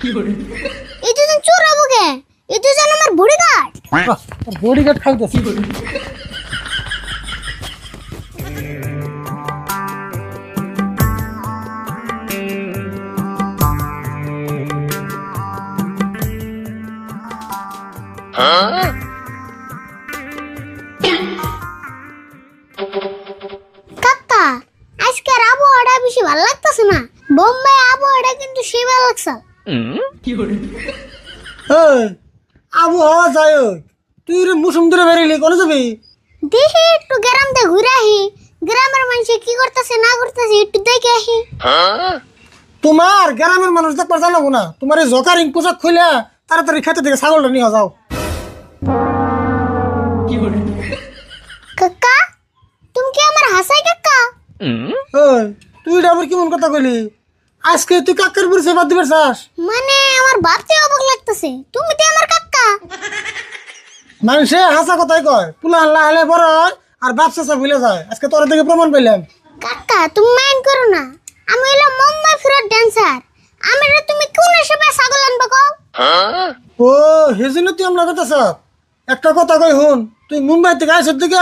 এই দুজন চোর হব কে এই দুজন আমার বুড়ি গাছ বডি গার্ড খাইতেছি কাকা লাগছে এই আবহাওয়া যায়। তুই মুসুম ধরে বেরিয়ে কোনে যাবি? দেখি একটু গ্রাম দিয়ে ঘুরে আহি। গ্রামের মানুষ কি করতেছে না করতেছে একটু দেখে আহি। তোমার গ্রামের মানুষ দেখবার জানাব না? তোমার এই জকারিং পোশাক খুলে তাড়াতাড়ি খেতে থেকে ছাগলটা নিয়ে যাও। কাকা তুমি কি আমার হাসাই কাকা? তুই এটা আবার কেমন কথা কইলি? আজকে তুই কাকের পরিচয় বাদ দিবার চাস মানে আমার ভাবতে অবাক লাগতেছে। তুমি তো আমার কাকা। মানুষে হাসা কথাই কয় পুলা আল্লাহ হলে বড় হয়, আর ব্যবসা সব ভুলে যায়। আজকে তোর থেকে প্রমাণ পেলাম। কাকা তুমি মাইন্ড করো না। আমি হলো মুম্বাই ফেরত ড্যান্সার আমি রে তুমি কোন হিসেবে ছাগল আনবা কও? ও হেজিনো তুই আমরা কথা সব। একটা কথা কই হুন তুই মুম্বাই থেকে আইসর দিকে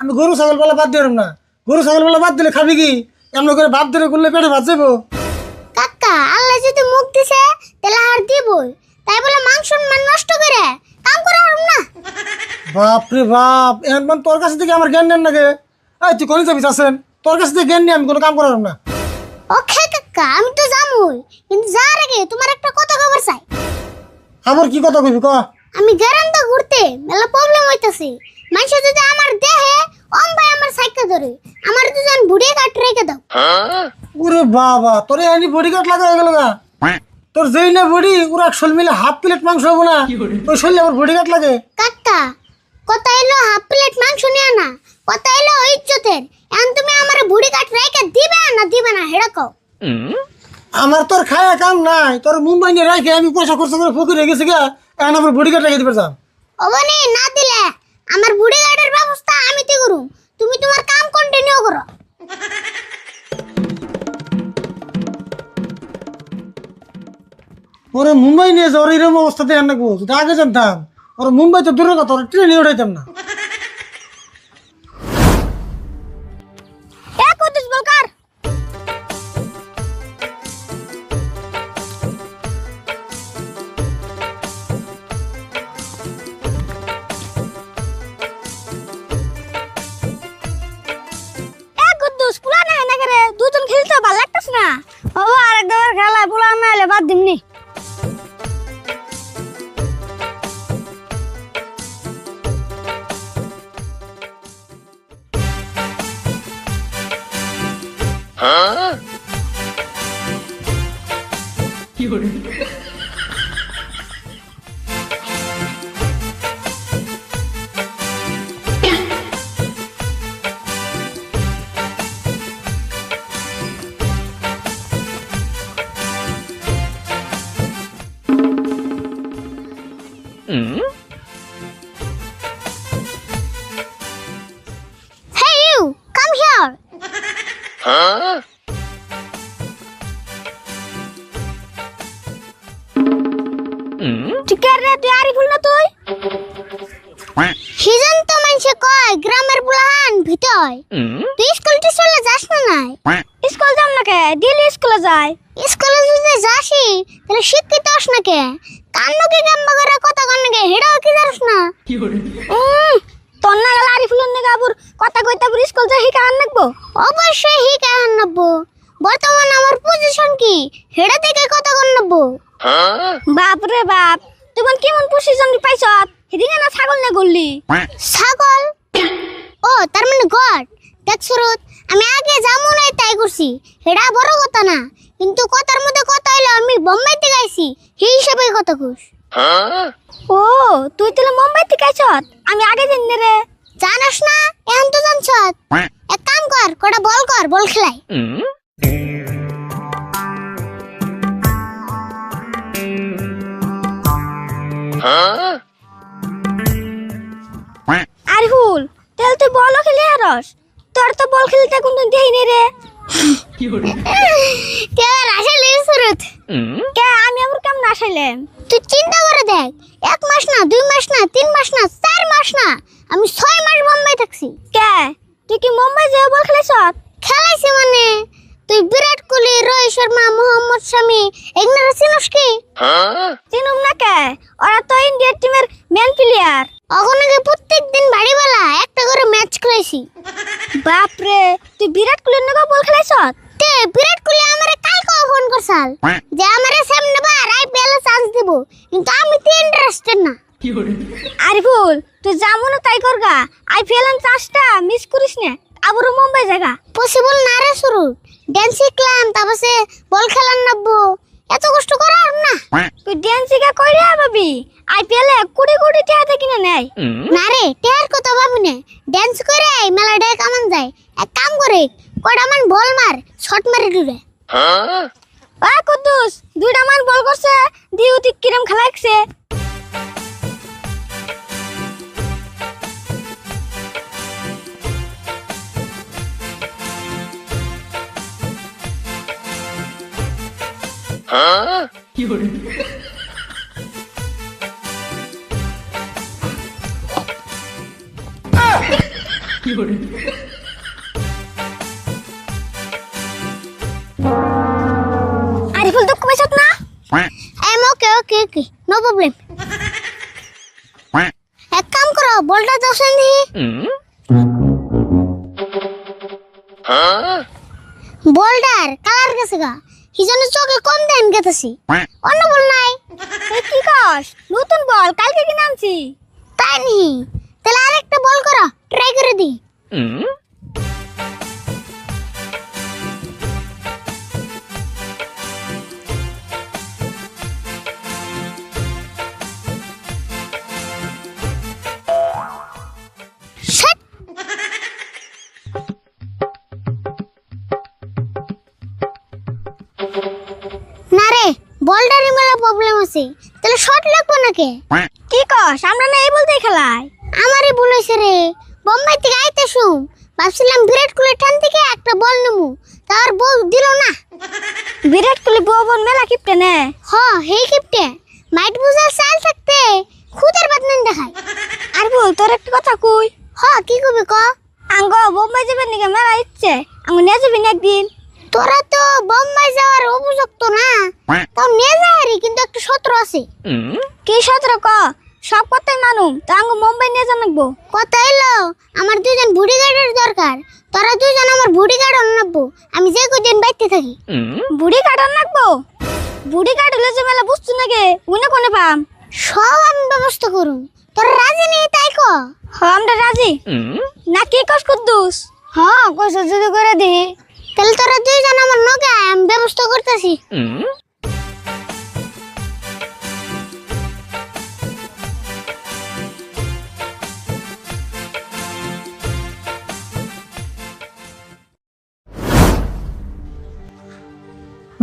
আমি গরু ছাগল বেলা বাদ দিলাম না। গরু ছাগল বেলা বাদ দিলে খাবি কি? এমন করে ভাত দিলে করলে পেটে ভাত যাব কাকা আল্লাহ যদি মুখ দিছে তাহলে আর দিবই। তাই বলে মাংস মান নষ্ট করে কাম করে হারুম না। বাপ রে বাপ এখন তোর কাছে থেকে আমার জ্ঞান নেন নাকি এই তুই কোন যাবি আছেন? তোর কাছে থেকে জ্ঞান নিয়ে আমি কোনো কাম করার না। ওকে কাকা আমি তো জামুই কিন্তু যার আগে তোমার একটা কথা খবর চাই। আমার কি কথা কইবি ক? আমি গ্যারান্টা ঘুরতে মেলা প্রবলেম হইতাছে। মানুষ যদি আমার দেহে অম ভাই আমার সাইকেল ধরে আমার দুজন বুড়িয়ে কাট রেখে দাও। ওরে বাবা তোর এনি বডি গার্ড লাগা হয়ে গেল গা। তোর যেই না বডি ওরা শোল মিলে হাফ প্লেট মাংস হব না। ওই শরীরে আমার বডি গার্ড লাগে। কাকা কথা এলো হাফ প্লেট মাংস নিয়ে না। কথা এলো ইজ্জতের। এখন তুমি আমার বুড়ি কাট রেখে দিবে না দিবে না হেড়া কও। আমার তোর খায়া কাম নাই। তোর মুম্বাই নিয়ে রাখে আমি পয়সা খরচ করে ফকির গেছি গা। এখন আমার বডি গার্ড রেখে দিবে যাম অবনি না দিলে আমার বুড়ি গাড়ির ব্যবস্থা আমি তে করুম? তুমি তোমার কাম কন্টিনিউ করো। ওরে মুম্বাই নিয়ে যাওয়ার এরকম অবস্থাতে রাখব যদি আগে জানতাম। ওরা মুম্বাই তো দূরের কথা, ওরা ট্রেনে উঠাইতাম না। Hey here. ঠিক রে তুই আরিফুল না তুই। সিজন তো মানুষে কয় গ্রামের বুলাহান ভিতয় তুই স্কুল টিস্কুলে যাস না নাই? স্কুল যাম না কে? ডেলি স্কুলে যাই স্কুলে যদি যাসি তাহলে শিক্ষিত হস না কে? কান্নকে গাম্বা করে কথা কন কে হেডাও কি জানিস না? উম, তোর না গেলে আরিফুলের নাকি আবুর কথা কইতে আবুর স্কুল যা হিকা আন নাকবো? অবশ্যই হিকা আন নাকবো। বর্তমান আমার পজিশন কি? হেডা থেকে কথা কন নাকবো। বাপ রে বাপ তুমি কেমন পজিশন পাইছ? সেদিকে না ছাগল না গললি ছাগল? ও তার মানে গড। দেখ সুরত আমি আগে যেমন হয় তাই করছি হেডা বড় কথা না কিন্তু কথার মধ্যে কথা হইল আমি বোম্বাই থেকে আইছি সেই হিসাবে কথা কুস ও তুই তাহলে মুম্বাই আইছত আমি আগে জানি রে? জানাস না এখন তো জানছ এক কাম কর কটা বল কর বল খেলাই। আরিফুল তাহলে তুই বলও খেলে আরস তোর তো বল খেলতে কোনো দেই নে রে। কে আসলে সুরত? কে আমি আবার কেমন আসাইলেন তুই চিন্তা করে দেখ এক মাস না দুই মাস না তিন মাস না চার মাস না আমি ছয় মাস বোম্বাই থাকছি। কে? তুই কি মুম্বাই যে বল খেলাইছ? খেলাইছি মানে? তুই বিরাট কোহলি রোহিত শর্মা মোহাম্মদ শামি এগুলো চিনস কি? চিনুম না কে? ওরা তো ইন্ডিয়ার টিমের মেন প্লেয়ার অগণকে প্রত্যেক দিন বাড়িবেলা একটা করে ম্যাচ খেলাইছি। বাপরে তুই বিরাট কোহলির নগর বল খেলাইছ? তে বিরাট কোহলি আমারে কালকে ফোন করছাল। যে আমারে সামনে বার আইপিএল চান্স দিব কিন্তু আমি তো ইন্টারেস্টেড না। আরিফুল তুই যা মনে তাই করগা আইপিএল এর চাষটা মিস করিস না আবারও মুম্বাই জায়গা। পসিবল না রে শুরু। ড্যান্স শিখলাম তারপরে বল খেলার নাববো এত কষ্ট করার না। তুই ড্যান্স শিখা কইরে ভাবি আইপিএল কোটি কোটি টাকা কিনে নেয়। না রে টেয়ার কথা ভাবি না ড্যান্স করে মেলা ডে কামান যায়। এক কাম করে কয়টা মান বল মার শট মারি দূরে। আ কুদ্দুস দুইটা মান বল করছে দিউ তুই কিরম খেলাইছে আরিফুল দুঃখ পাইছত না। এম, ওকে ওকে ওকে নো এক কাম করো, বলটা দোষেন দি বলটার কালার গেছে গা। হিজনে চোখে কম দেন গেতেছি। অন্য বল নাই। কি কস? নতুন বল, কালকে কিনে আনছি। তাই নি? তাহলে আরেকটা বল করো ট্রাই করে দি না রে বলটারই মেলা প্রবলেম আছে। তাহলে শর্ট লাগবো নাকি? কি কস আমরা না এই বলতেই খেলাই। হয়েছে রে। বোম্বাই থেকে আইতে শুম ভাবছিলাম বিরাট কোহলি ঠান থেকে একটা বল নেব। তার বল দিল না। বিরাট কোহলি বউ বোন মেলা কিপটে নে। হ হেই কিপটে। মাইট বুঝার চাল থাকতে খুদের বাদ নেন দেখায়। আরিফুল তোর একটা কথা কই? হ কি কবি ক? আঙ্গ বোম্বাই যাবেন নাকি মেলা ইচ্ছে। আঙ্গ নিয়ে যাবি না একদিন। তোরা তো বোম্বাই যাওয়ার উপযুক্ত না। তাও নিয়ে যাহারি কিন্তু একটা সত্র আছে। কি সতেরো ক সব কথাই মানুম তা আঙ্গ মুম্বাই নিয়ে লাগবো কথা এলো আমার দুজন বুড়ি গার্ডের দরকার। তোরা দুজন আমার বুড়ি গার্ড অন্নাব্বো আমি যে কদিন বাইতে থাকি। বুড়ি কাটার লাগবো বুড়ি কাট হলে যে মেলা বুঝছ নাকি উনে কোনে পাম? সব আমি ব্যবস্থা করুম। তোরা রাজি নেই তাই ক? হ আমরা রাজি। না কি কস কুদ্দুস? হ্যাঁ কইস যদি করে দি তাহলে তোরা দুইজন আমার নগে আয়, আমি ব্যবস্থা করতেছি।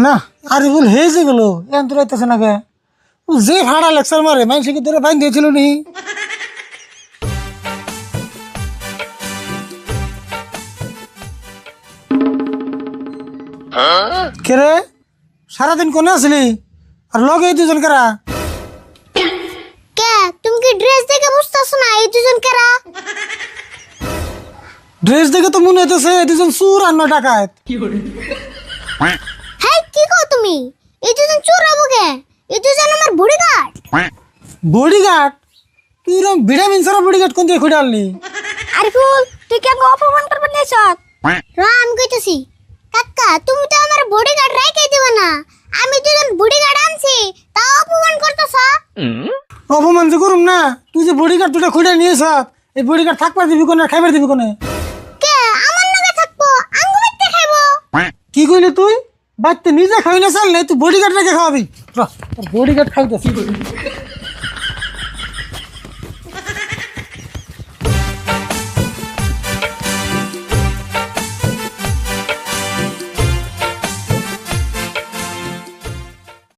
না আরে বল হয়েছে গেলো। এন তো রাইতেছে না কে? ও যে ভাড়া লেকচার মারে মানুষকে ধরে বাইন দিয়েছিল নি? কে রে? সারাদিন কোনে আসলি? আর লগে এই দুজন কারা? কে? তুমি কি ড্রেস দেখে বুঝতেছ না এই দুজন কারা? ড্রেস দেখে তো মনে হইতেছে এই দুজন চুর আর নয় ডাকাত। তুমি এই দুজন চোর হব কে? এই দুজন আমার বুড়ি গার্ড বডিগার্ড তুই এরকম ভিটামিন সারা বডিগার্ড কোন দিয়ে খুঁড়ে আনলি? আরিফুল তুই কে আঙ্গ অপমান করবে নিয়েছ র আমি কইতেছি কাকা তুমি তো আমার বুড়ি গার্ড রাইখাই দিবে না। আমি দুজন বুড়ি গার্ড আনছি তাও অপমান করতেছ? অপমান যে করুম না তুই যে বডিগার্ড দুটা খুঁড়ে নিয়েছ এই বডিগার্ড থাকবার দিবি কোনে খাইবার দিবি কোনে? কে? আমার লগে থাকব আঙ্গু মারতে খাইবো। কি কইলি তুই? বাড়িতে নিজে খাই না চাল তুই বডিগার্ড রেখে খাওয়াবি। বডিগার্ড খাইতেছি